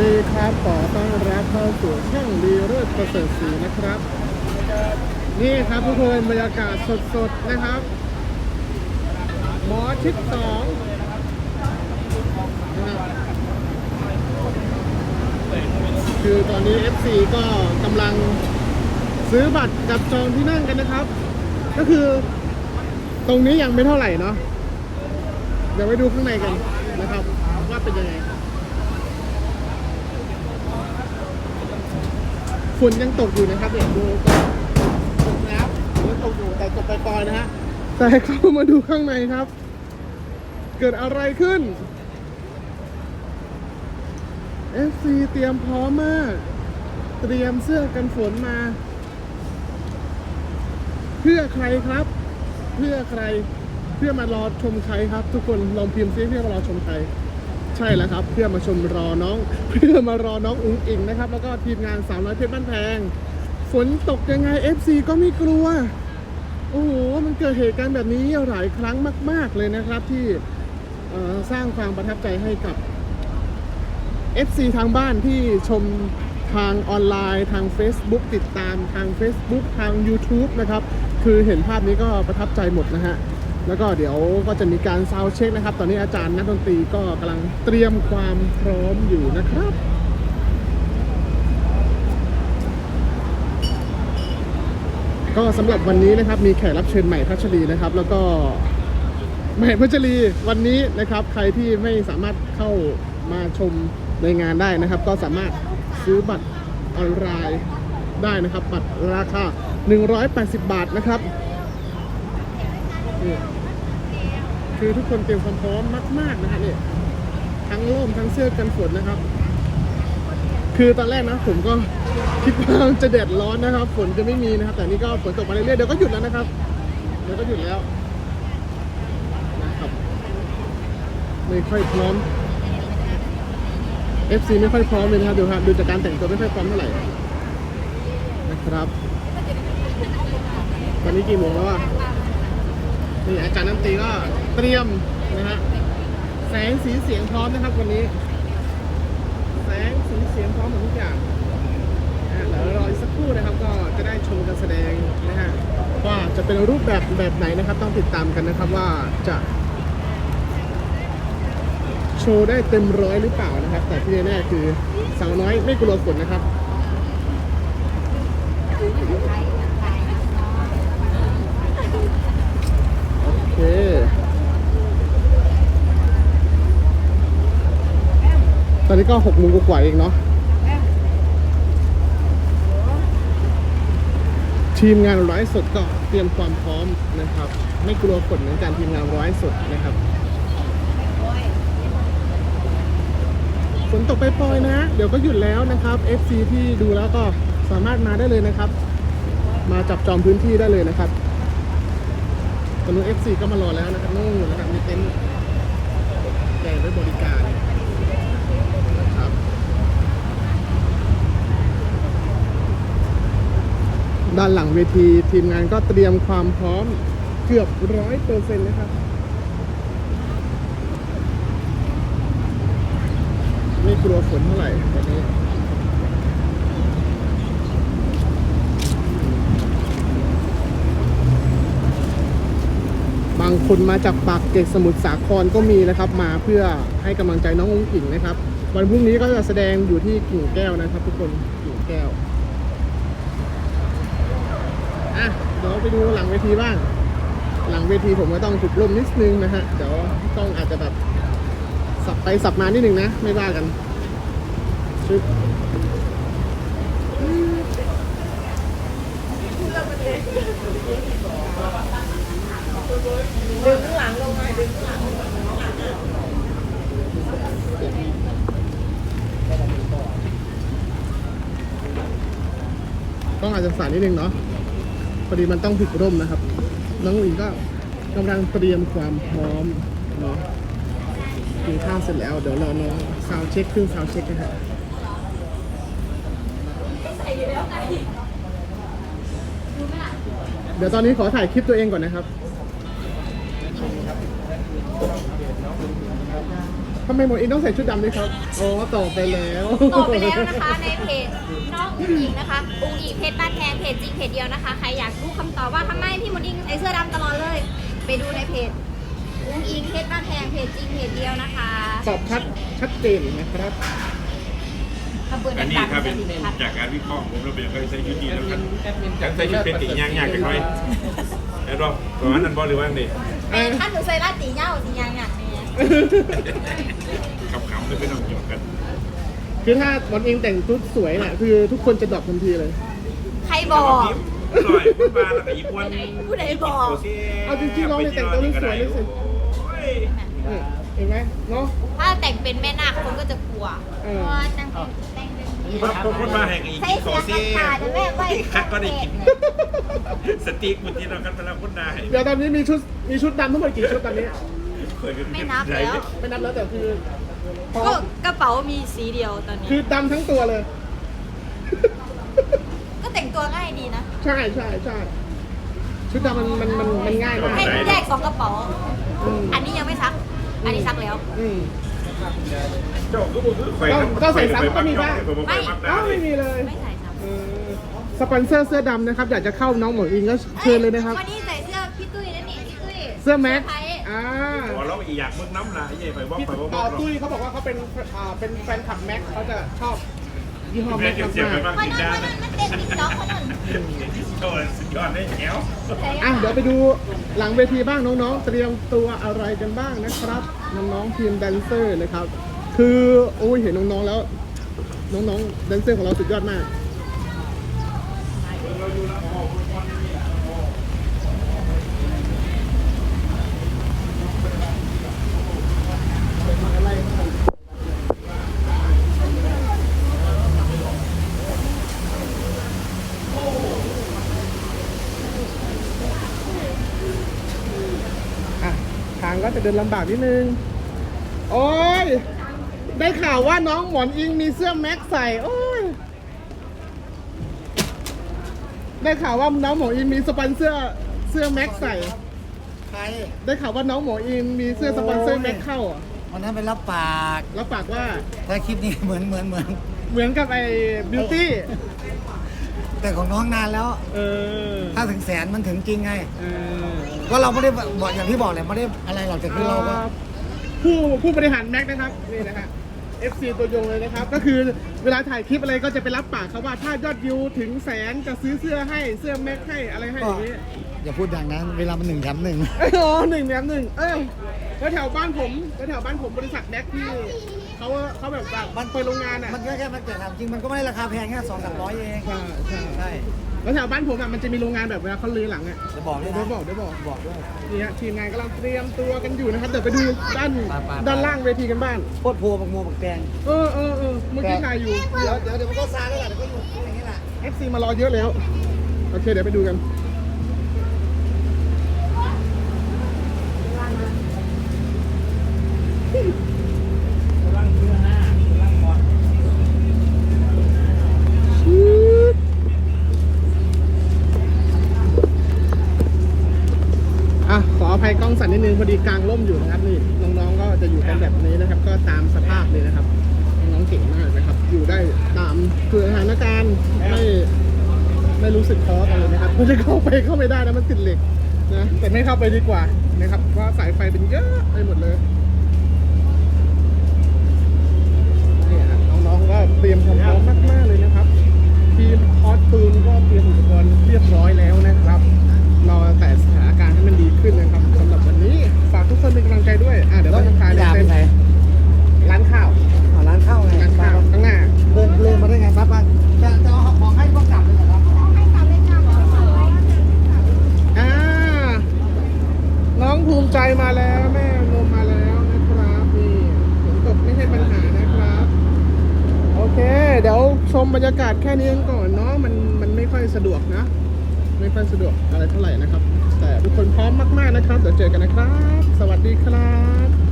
ดีครับขอต้อนรับเข้าสู่ช่องดีเลิศประเสริฐศรีนะครับ นี่ครับทุกคนบรรยากาศสดๆนะครับ หมอชิดสองคือตอนนี้ FC ก็กำลังซื้อบัตรจับจองที่นั่งกันนะครับ ก็คือตรงนี้ยังไม่เท่าไหร่เนาะเดี๋ยวไปดูข้างในกันนะครับ ว่าเป็นยังไง ฝนยังตกอยู่นะครับเนี่ยดูก็ตกแล้วยังตกอยู่แต่ตกไปปลอยๆนะฮะแต่เข้ามาดูข้างในครับ เกิดอะไรขึ้น FC เตรียมพร้อมมาก เตรียมเสื้อกันฝนมา เพื่อใครครับ เพื่อใครเพื่อมารอชมใครครับ ทุกคนลองพิมพ์ซิเพื่อมารอชมใคร ใช่แล้วครับ เพื่อมาชมรอน้อง เพื่อมารอน้องอุ๋งอิงนะครับ แล้วก็ทีมงานสาวน้อยเพชรบ้านแพง ฝนตกยังไง FC ก็ไม่กลัว โอ้โห มันเกิดเหตุการณ์แบบนี้หลายครั้งมาก ๆ เลยนะครับที่สร้างความประทับใจให้กับ FC ทางบ้านที่ชมทางออนไลน์ทาง Facebook ติดตามทาง Facebook ทาง YouTube นะครับ คือเห็นภาพนี้ก็ประทับใจหมดนะฮะ แล้วก็เดี๋ยวก็จะมีการซาวเช็คนะครับ ตอนนี้อาจารย์นักดนตรีก็กำลังเตรียมความพร้อมอยู่นะครับก็สำหรับวันนี้นะครับมีแขกรับเชิญใหม่พัชรีนะครับ แล้วก็ใหม่พัชรีวันนี้นะครับ ใครที่ไม่สามารถเข้ามาชมในงานได้นะครับ ก็สามารถซื้อบัตรออนไลน์ได้นะครับ บัตรราคา 180 บาทนะครับ นี่คือทุกคนเตรียมความพร้อมมาก ๆ นะฮะเนี่ยทั้งร่มทั้งเสื้อกันฝนนะครับ คือตอนแรกนะผมก็คิดว่าจะแดดร้อนนะครับ ฝนจะไม่มีนะครับ แต่นี่ก็ฝนตกมาเรื่อยๆเดี๋ยวก็หยุดแล้วนะครับ เดี๋ยวก็หยุดแล้วนะครับไม่ค่อยพร้อม FC ไม่ค่อยพร้อมเลยนะครับดูครับดูจากการแต่งตัวไม่ค่อยพร้อมเท่าไหร่นะครับ ตอนนี้กี่โมงแล้วอะ นี่อาจารย์น้ำตีก็เตรียมนะฮะแสงสีเสียงพร้อมนะครับวันนี้ แสงสีเสียงพร้อมหมดทุกอย่างอะเดี๋ยวรออีกสักครู่นะครับ ก็จะได้ชมการแสดงนะฮะว่าจะเป็นรูปแบบแบบไหนนะครับ ต้องติดตามกันนะครับว่าจะ โชว์ได้เต็มร้อยหรือเปล่านะครับ แต่ที่แน่ๆคือสาวน้อยไม่กลัวฝนนะครับ โอตอนนี้ก็หกโมงกว่าเองเนาะทีมงานร้อยสดก็เตรียมความพร้อมนะครับ ไม่กลัวฝนเหมือนกันทีมงานร้อยสดนะครับฝนตกไปปล่อยนะ เดี๋ยวก็หยุดแล้วนะครับ FC ที่ดูแล้วก็สามารถมาได้เลยนะครับ มาจับจองพื้นที่ได้เลยนะครับ ตอนนู้น FC ก็มารอแล้วนะครับนู่นนะครับมีเต็นท์แจกไว้บริการนะครับด้านหลังเวทีทีมงานก็เตรียมความพร้อมเกือบร้อยเปอร์เซ็นต์นะครับไม่กลัวฝนเท่าไหร่ตอนนี้างคนมาจากปากเกร็ดสมุทรสาครก็มีนะครับ มาเพื่อให้กำลังใจน้ององกิ่งนะครับ วันพรุ่งนี้ก็จะแสดงอยู่ที่กิ่งแก้วนะครับ ทุกคนกิ่งแก้วอะเดี๋ยวไปดูหลังเวทีบ้าง หลังเวทีผมก็ต้องถูกลมนิดนึงนะฮะเดี๋ยวต้องอาจจะแบบสับไปสับมานิดนึงนะ ไม่ว่ากันชึบ ต้องอาจจะสานนิดนึงเนาะพอดีมันต้องถึกร่มนะครับ น้องอุ๋ยก็กำลังเตรียมความพร้อมเนาะกินข้าวเสร็จแล้ว เดี๋ยวรอน้องซาวเช็คเครื่องซาวเช็คนะฮะเดี๋ยวตอนนี้ขอถ่ายคลิปตัวเองก่อนนะครับ ทำไมหมดอินต้องใส่ชุดดำด้วยครับอ๋อตอบไปแล้ว ตอบไปแล้วนะคะในเพจน้องอุ้งอิงนะคะ อุ้งอิงเพจบ้านแพงเพจจริงเพจเดียวนะคะ ใครอยากรู้คำตอบว่าทำไมพี่มดอิงใส่เสื้อดำตลอดเลย ไปดูในเพจ อุ้งอิงเพจบ้านแพงเพจจริงเพจเดียวนะคะตอบชัดชัดเจนนะครับขบวนอันนี้ดังถ้าๆเป็นจะดีค่ะจากการวิเคราะห์ของผมเราเป็นการใช้ชุดนี้แล้วกันการใช้ชุดเป็นตียางยากกันหน่อยแล้วรอบประมาณนั้นบอหรือว่าไง แม่ถ้าหนูใส่ลาตีเหย้าสียางอย่างนี้ขำๆเลยไม่ต้องหยอกกัน คือถ้าหมอนอิงแต่งชุดสวยเนี่ยคือทุกคนจะดรอปทันทีเลย ใครบอกลอยคุณบาแล้วก็อีกวันผู้ใดบอก เอาจริงๆเราเนี่ยแต่งตัวเรื่องสวยเลยสิ นี่เห็นไหมเนาะ ถ้าแต่งเป็นแม่นาคคนก็จะกลัวเออ เพราะว่าแต่งเป็นแต่ง เป็นคนคนมาแห่งอีกใส่โซเสียงเซ่ขาดแต่แม่ไว้คักก็ได้กินสติ๊กมุที่เรากันไปแล้วคนได้เดี๋ยวตอนนี้มีชุดมีชุดดำทั้งหมดกี่ชุดตอนนี้ไม่นับแล้ว ไม่นับแล้วแต่คือพอก็กระเป๋ามีสีเดียวตอนนี้ คือดำทั้งตัวเลย ก็แต่งตัวง่ายดีนะ ใช่ใช่ใช่ชุดดำมันมันมันมันง่ายมากให้แยกสองกระเป๋า อืมอันนี้ยังไม่ซัก อันนี้ซักแล้ว อืม เจ้าก็บอกคือไฟก็ใส่ซ้ำก็มีได้ไม่อ้าวไม่มีเลย ไม่ใส่ซักเออสปอนเซอร์เสื้อดำนะครับ อยากจะเข้าน้องหมอนอิงก็เชิญเลยนะครับ วันนี้ใส่เสื้อพี่ตุ้ยนั่นนี่พี่ตุ้ยเสื้อแม็กไทยอ่าขอเราอีกอยากมึงน้ำละไอ้ยัยไปบอกพี่ไปบอกต่อตุ้ยเขาบอกว่าเขาเป็นอ่าเป็นแฟนคลับแม็กเขาจะชอบ ยี่ห้อแม่แม็กเสียงไปมาก บ้างคนกินนั้นได้คนนั้นมันเต้นติ๊กต็อกคนนั้นโอ้สุดยอดได้แก้วๆอะเดี๋ยวไปดูหลังเวทีบ้างน้องๆ เตรียมตัวอะไรกันบ้างนะครับน้องๆทีมแดนเซอร์นะครับ คือโอ้ยเห็นน้องๆแล้ว น้องๆแดนเซอร์ของเราสุดยอดมาก อะทางก็ จะเดินลำบากนิดนึง โอ้ย ได้ข่าวว่าน้องหมอนอิงมีเสื้อแม็กใส่ โอ้ย ได้ข่าวว่าน้องหมอนอิงมีสปอนเซอร์เสื้อแม็กใส่ ใคร ได้ข่าวว่าน้องหมออินมีเสื้อสปอนเซอร์แม็กเข้าอะวันนั้นไปรับปากแล้วปากว่าถ้าคลิปนี้เหมือนเหมือนเหมือน เหมือนกับไอ้บิวตี้ แต่ของน้องนานแล้ว เออถ้าถึงแสนมันถึงจริงไง เออก็เราไม่ได้บอกอย่างที่บอกเลยไม่ได้อะไรหรอกแต่คือเราก็ ผู้ผู้บริหารแม็กนะครับนี่นะฮะ FC ตัวยงเลยนะครับ ก็คือเวลาถ่ายคลิปอะไรก็จะไปรับปากเขาว่าถ้ายอดวิวถึงแสนจะซื้อเสื้อให้เสื้อแม็กให้อะไรให้อย่างนี้ อย่าพูดอย่างนั้น เวลามันหนึ่งแถมหนึ่ง เอออ๋อหนึ่งแถมหนึ่งเออแล้วแถวบ้านผมแล้วแถวบ้านผมบริษัทแม็กที่ เขาเขาแบบว่ามันเปิดโรงงานอะมันก็แค่มันเกิดทำจริงมันก็ไม่ได้ราคาแพงแค่สองสามร้อยเองใช่ใช่ใช่แล้วแถวบ้านผมอะมันจะมีโรงงานแบบเวลาเขาลื้อหลังอะจะบอกด้เดี๋วยยวนะบอกเดี๋ยวบอกบอกด้วยนี่ฮะทีมงานกำลังเตรียมตัวกันอยู่นะครับเดี๋ยวไปดูด้านไปไปไปด้านล่างเวทีกันบ้างโคตรโพบักโมบักแตงเออเออเออเมื่อกี้ถ่ายอยู่เดี๋ยวเดี๋ยวเดี๋ยวมันก็ซาแล้วแหละเดี๋ยวก็อยู่อย่างนี้แหละ FC มารอเยอะแล้วโอเคเดี๋ยวไปดูกัน อะขออภัยกล้องสั่นนิดนึงพอดีกลางร่มอยู่นะครับนี่น้องๆก็จะอยู่กันแบบนี้นะครับ ก็ตามสภาพเลยนะครับ น้องๆเก่งมากนะครับ อยู่ได้ตามคือสถาน การไม่ไม่รู้สึกท้อกันเลยนะครับไม่ได้เข้าไปเข้าไม่ได้นะมันติดเหล็กนะแต่ไม่เข้าไปดีกว่านะครับเพราะสายไฟเป็นเยอะไปหมดเลยนี่ยน้องๆก็เตรียมความพร้อมมากๆเลยนะครับทีมคอสตูนก็เตรียมอุปกรณ์เรียบร้อยแล้ว ภูมิใจมาแล้วแม่นมมาแล้วนะครับนี่ฝนตกไม่ใช่ปัญหานะครับ โอเค เดี๋ยวชมบรรยากาศแค่นี้กันก่อนเนาะมันมันไม่ค่อยสะดวกนะ ไม่ค่อยสะดวกอะไรเท่าไหร่นะครับ แต่ทุกคนพร้อมมากๆนะครับเดี๋ยวเจอกันนะครับ สวัสดีครับ